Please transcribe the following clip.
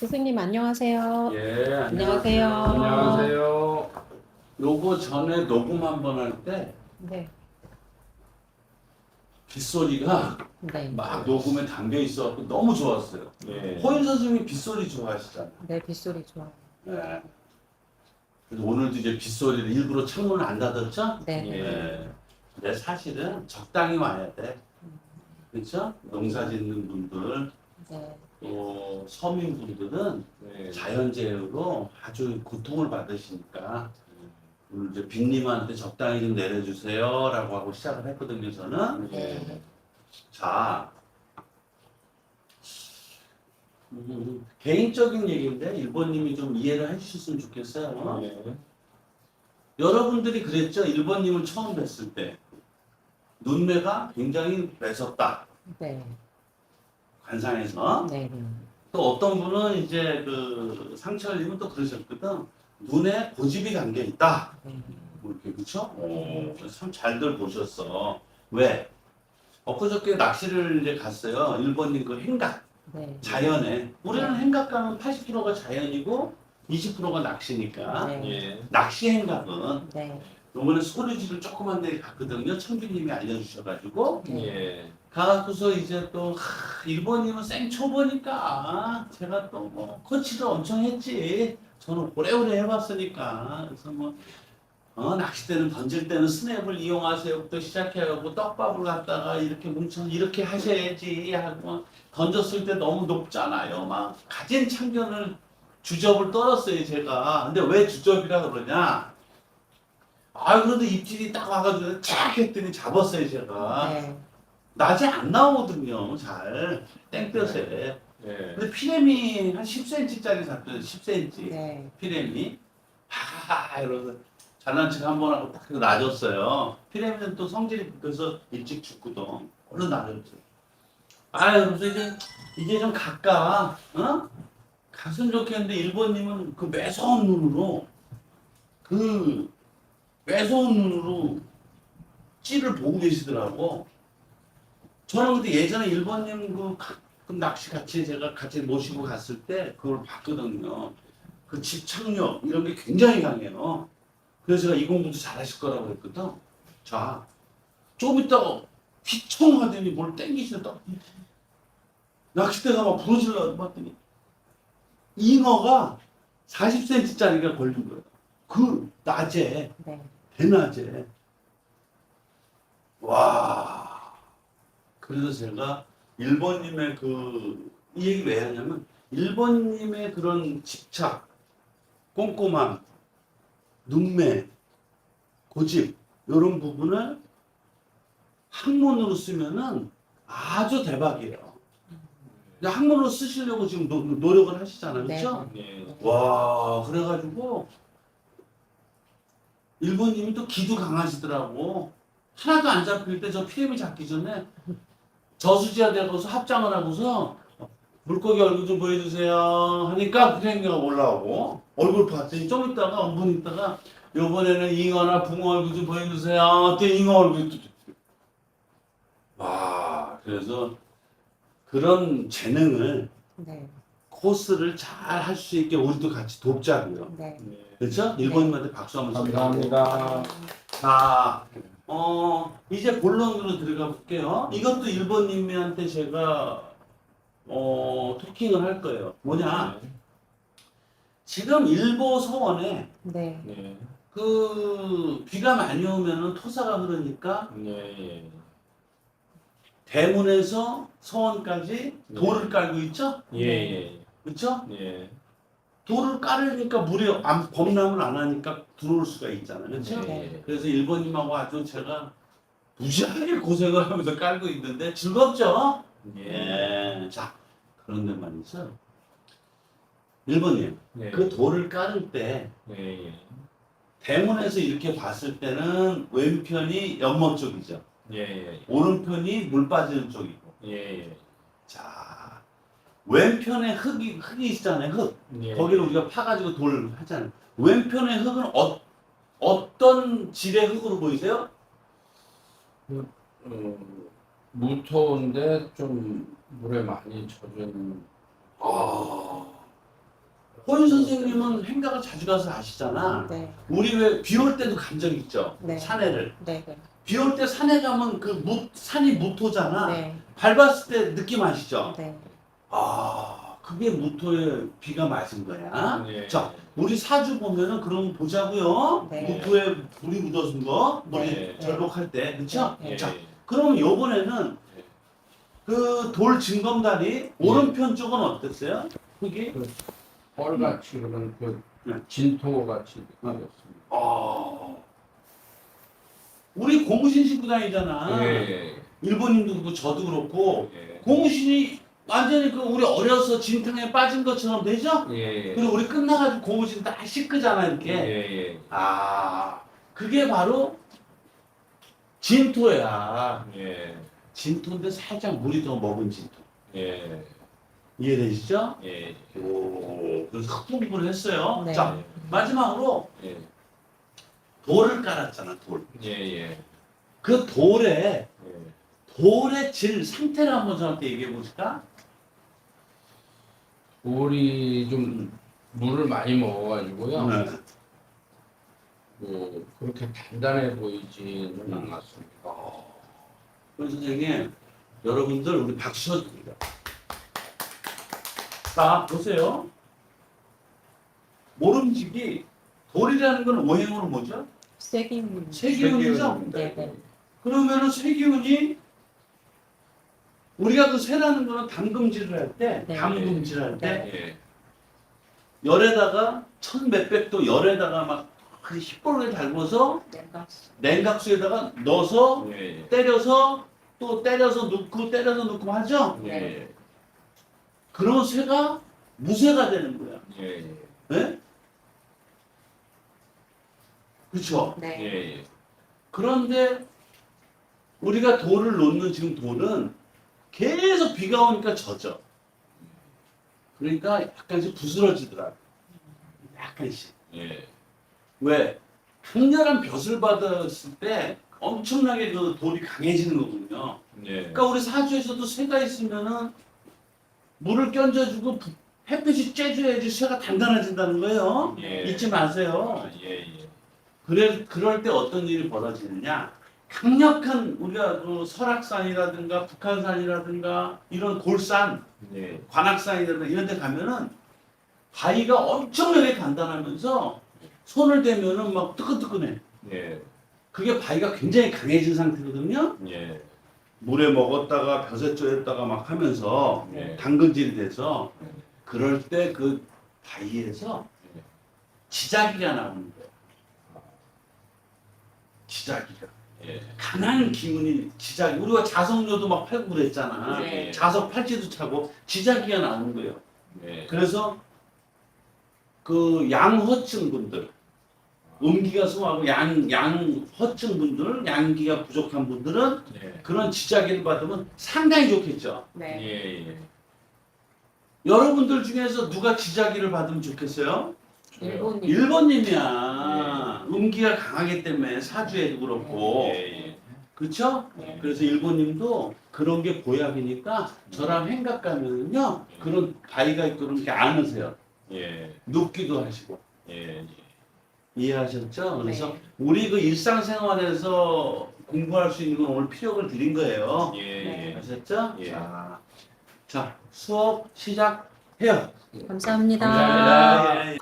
스승님 안녕하세요. 예, 안녕하세요. 안녕하세요. 요거 전에 녹음 한 번 할 때 네, 빗소리가 네, 막 녹음에 담겨 있어갖고 너무 좋았어요. 네. 호인 선생님이 빗소리 좋아하시잖아요. 네 빗소리 좋아요. 예. 그래서 오늘도 이제 빗소리를 일부러 창문을 안 닫았죠? 네, 예. 예. 근데 사실은 적당히 와야 돼. 그렇죠? 농사 짓는 분들, 네, 또 서민분들은 네. 자연재해로 아주 고통을 받으시니까 오늘 이제 빅님한테 적당히 좀 내려주세요라고 하고 시작을 했거든요 저는. 네. 자. 음, 개인적인 얘기인데 일본님이 좀 이해를 해주셨으면 좋겠어요. 네. 여러분들이 그랬죠? 일본님을 처음 뵀을 때. 눈매가 굉장히 매섭다. 네, 관상에서 네, 네, 또 어떤 분은 이제 그 상철 님은 또 그러셨거든 눈에 고집이 담겨 있다 네, 뭐 이렇게 그쵸? 참 잘들 보셨어. 왜? 엊그저께 낚시를 이제 갔어요. 일본인 그 행각, 네, 자연에. 우리는 행각 가면 80%가 자연이고 20%가 낚시니까. 네, 예. 낚시 행각은 네, 요번에 소리지를 조그만 데 갔거든요. 청주님이 알려주셔가지고. 예. 가고서 이제 또 하, 일본인은 생초보니까 제가 또 뭐 코치를 엄청 했지. 저는 오래오래 해봤으니까 그래서 뭐 어, 낚싯대는 던질 때는 스냅을 이용하세요부터 시작해가지고 떡밥을 갖다가 이렇게 뭉쳐 이렇게 하셔야지 하고 던졌을 때 너무 높잖아요. 막 가진 참견을 주접을 떨었어요 제가. 근데 왜 주접이라 그러냐? 아 그런데 입질이 딱 와가지고 착 했더니 잡았어요 제가. 네, 낮에 안 나오거든요, 잘. 땡볕에. 예. 근데 피렘이 한 10cm짜리 샀거든요, 10cm. 네, 피렘이. 하하, 이러면서 잘난 척 한번 하고 딱 놔줬어요. 피렘은 또 성질이 급해서 일찍 죽거든. 얼른 놔줬죠. 아유, 그래서 이제, 이제 좀 가까, 어? 갔으면 좋겠는데, 일본님은 그 매서운 눈으로, 그, 눈으로 찌를 보고 계시더라고. 저는 근데 예전에 일본님 그 가끔 낚시 같이 제가 같이 모시고 갔을 때 그걸 봤거든요. 그 집착력 이런 게 굉장히 강해요. 그래서 제가 이 공부도 잘하실 거라고 그랬거든. 자, 좀 있다가 휘청 하더니 뭘 땡기시는 딱 낚싯대가 막 부러질러 봤더니 잉어가 40cm짜리가 걸린 거예요. 그 낮에 네, 대낮에 와 그래서 제가 일본님의 그 이 얘기 왜 하냐면 일본님의 그런 집착 꼼꼼함 눈매 고집 이런 부분을 학문으로 쓰면은 아주 대박이에요. 근데 학문으로 쓰시려고 지금 노, 노력을 하시잖아요, 네. 그렇죠? 예. 와 그래가지고 일본님이 또 기도 강하시더라고. 하나도 안 잡힐 때저 피렘이 잡기 전에 저수지가 되고서 합장을 하고서 물고기 얼굴 좀 보여주세요 하니까 피렘이가 올라오고 얼굴 봤더니 좀 있다가 5분 있다가 요번에는 잉어나 붕어 얼굴 좀 보여주세요. 또 잉어 얼굴. 와 그래서 그런 재능을 네, 코스를 잘 할 수 있게 우리도 같이 돕자고요. 네, 예. 그렇죠? 일본님한테 박수 한번. 감사합니다. 자, 어, 이제 본론으로 들어가 볼게요. 이것도 일본님한테 제가 어, 토킹을 할 거예요. 뭐냐? 지금 일보 서원에 네, 네. 그 비가 많이 오면은 토사가 흐르니까 네. 대문에서 서원까지 네. 돌을 깔고 있죠? 예. 예. 그렇죠? 예. 돌을 깔으니까 물이 안, 범람을 안 하니까 들어올 수가 있잖아요. 그렇죠? 예. 그래서 일본님하고 아주 제가 무지하게 고생을 하면서 깔고 있는데 즐겁죠? 예. 예. 자, 그런데 말이죠. 일본님, 예. 그 돌을 깔을 때 예. 예. 대문에서 이렇게 봤을 때는 왼편이 연못 쪽이죠. 예. 예. 오른편이 물 빠지는 쪽이고. 예. 예. 자, 왼편에 흙이, 흙이 있잖아요. 흙. 예. 거기를 우리가 파가지고 돌 하잖아요. 왼편의 흙은 어, 어떤 질의 흙으로 보이세요? 음, 무토인데 좀 물에 많이 젖은 아, 호윤 선생님은 행가가 자주 가서 아시잖아. 네. 우리 왜 비 올 때도 간 적 있죠? 네. 산에를. 네. 네. 비 올 때 산에 가면 그 무, 산이 무토잖아. 네. 밟았을 때 느낌 아시죠? 네. 아, 그게 무토에 비가 맞은 거야. 예. 자, 우리 사주 보면은 그럼 보자고요. 네. 무토에 물이 묻어준 거, 머리 네. 절복할 때, 그렇죠? 네. 예. 자, 그럼 요번에는 네. 그돌 증검다리 오른편 쪽은 어땠어요? 그게? 뻘같이 그런 그 네. 진토같이 느껴졌습니다. 아, 우리 고무신 신고 다니잖아. 예, 일본인도 그렇고 저도 그렇고 예. 고무신이 완전히 그 우리 어려서 진탕에 빠진 것처럼 되죠? 예, 예, 그리고 우리 끝나가지고 고무신 딱 씻그잖아 이렇게. 예, 아, 그게 바로 진토야. 예. 진토인데 살짝 물이 더 먹은 진토. 예. 이해되시죠? 예. 오, 그래서 흑공부를 했어요. 네. 자, 마지막으로 예. 돌을 깔았잖아, 돌. 예. 예. 그 돌에, 예. 돌의 질, 상태를 한번 저한테 얘기해 보실까? 돌이 좀 물을 많이 먹어가지고요. 네. 뭐 그렇게 단단해 보이지는 음. 않았습니다. 그럼 선생님, 여러분들 우리 박수 쳐줍니다. 자, 보세요. 모름지기, 돌이라는 건 오행으로 뭐죠? 세기문. 세기운이죠? 네. 네. 그러면은 세기운이 우리가 그 세라는 거는 담금질을 할 때, 네. 담금질 할 때, 네. 예. 열에다가 천 몇백 도 열에다가 막그 hit볼을 달고서 냉각수. 냉각수에다가 넣어서 예. 때려서 또 때려서 넣고 때려서 넣고 하죠? 예. 그런 쇠가 무쇠가 되는 거야. 예. 예? 그렇죠? 네. 예. 그런데 우리가 돌을 놓는 지금 돌은 계속 비가 오니까 젖어. 그러니까 약간씩 부스러지더라. 약간씩. 예. 왜? 강렬한 볕을 받았을 때 엄청나게 그 돌이 강해지는 거거든요. 예. 그러니까 우리 사주에서도 새가 있으면은 물을 부- 햇빛이 쬐줘야지 쇠가 단단해진다는 거예요. 예. 잊지 마세요. 아, 예. 예. 그래 그럴 때 어떤 일이 벌어지느냐? 강력한 우리가 그 설악산이라든가 북한산이라든가 이런 골산, 예. 관악산이라든가 이런 데 가면은 바위가 엄청나게 단단하면서 손을 대면은 막 뜨끈뜨끈해. 예. 그게 바위가 굉장히 강해진 상태거든요. 예. 물에 먹었다가 벼에 쪼였다가 막 하면서 예. 당근질이 돼서 네. 그럴 때 그 바위에서 네. 지자기가 나오는 거예요. 지자기가. 예. 강한 기운이 지자기. 우리가 자석료도 막 팔고 그랬잖아. 네. 자석 팔찌도 차고 지자기가 나오는 거예요. 예. 그래서 그 양허증 분들, 음기가 소하고 양, 양 허증 분들, 양기가 부족한 분들은 예. 그런 지자기를 받으면 상당히 좋겠죠. 네. 예. 예. 여러분들 중에서 누가 지자기를 받으면 좋겠어요? 일본님. 일본님이야. 음기가 강하기 때문에 사주에도 그렇고. 예. 예. 그렇죠? 네. 그래서 일본님도 그런 게 보약이니까 저랑 행각 가면은요 그런 바위가 있고 그런 게 안으세요. 예. 눕기도 하시고 예. 이해하셨죠? 그래서 네. 우리 그 일상생활에서 공부할 수 있는 건 오늘 피력을 드린 거예요. 예. 예. 아셨죠? 예. 자, 자 수업 시작해요. 감사합니다. 감사합니다. 예.